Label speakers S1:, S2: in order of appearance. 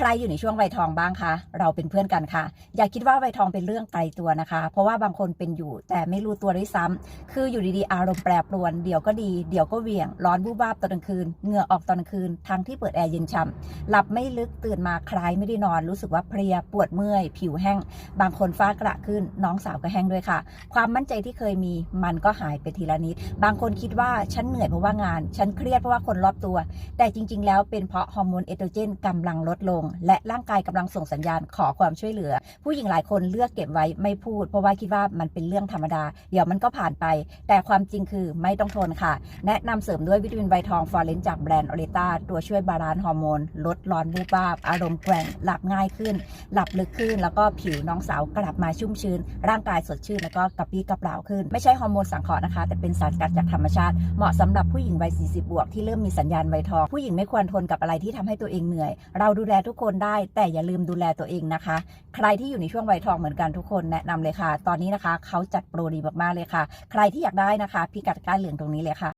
S1: ใครอยู่ในช่วงวัยทองบ้างคะ เราเป็นเพื่อนกันค่ะ อย่าคิดว่าวัยทองเป็นเรื่องไกลตัวนะคะ เพราะว่าบางคนเป็นอยู่แต่ไม่รู้ตัวด้วยซ้ำคืออยู่ดีๆ อารมณ์แปรปรวน เดี๋ยวก็ดี เดี๋ยวก็เวี่ยง ร้อนบูบวาบตอนกลางคืน เหงื่อออกตอนกลางคืน ทั้งที่เปิดแอร์เย็นฉ่ำหลับไม่ลึก ตื่นมาคล้ายไม่ได้นอน รู้สึกว่าเพลีย ปวดเมื่อย ผิวแห้ง บางคนฟ้ากระขึ้น น้องสาวก็แห้งด้วยค่ะ ความมั่นใจที่เคยมี มันก็หายไปทีละนิด บางคนคิดว่าฉันเหนื่อยเพราะว่างาน ฉันเครียดเพราะว่าคนรอบตัว แต่จริง ๆ แล้วเป็นเพราะฮอร์โมนเอสโตรเจนกำลังลดลงและร่างกายกำลังส่งสัญญาณขอความช่วยเหลือ ผู้หญิงหลายคนเลือกเก็บไว้ไม่พูด เพราะว่าคิดว่ามันเป็นเรื่องธรรมดา เดี๋ยวมันก็ผ่านไป แต่ความจริงคือไม่ต้องทนค่ะ แนะนำเสริมด้วยวิตามินไวทองฟอร์เรนจากแบรนด์ออเรต้าตัวช่วยบาลานซ์ฮอร์โมนลดร้อนบูบวาบอารมณ์แกว่งหลับง่ายขึ้น หลับลึกขึ้น แล้วก็ผิวน้องสาวกลับมาชุ่มชื้น ร่างกายสดชื่นแล้วก็กระปรี้กระเปร่าขึ้น ไม่ใช่ฮอร์โมนสังเคราะห์นะคะ แต่เป็นสารกัดจากธรรมชาติ เหมาะสำหรับผู้หญิงวัย40 บวกที่เริ่มมีสัญญาณไวทองผู้หญิงไม่ควรทนกับอะไรที่ทำให้ตัวเองเหนื่อย เราดูแลทุกคนได้ แต่อย่าลืมดูแลตัวเองนะคะ ใครที่อยู่ในช่วงวัยทองเหมือนกันทุกคนแนะนำเลยค่ะ ตอนนี้นะคะเขาจัดโปรดีมากๆเลยค่ะ ใครที่อยากได้นะคะพิกัดก้านเหลืองตรงนี้เลยค่ะ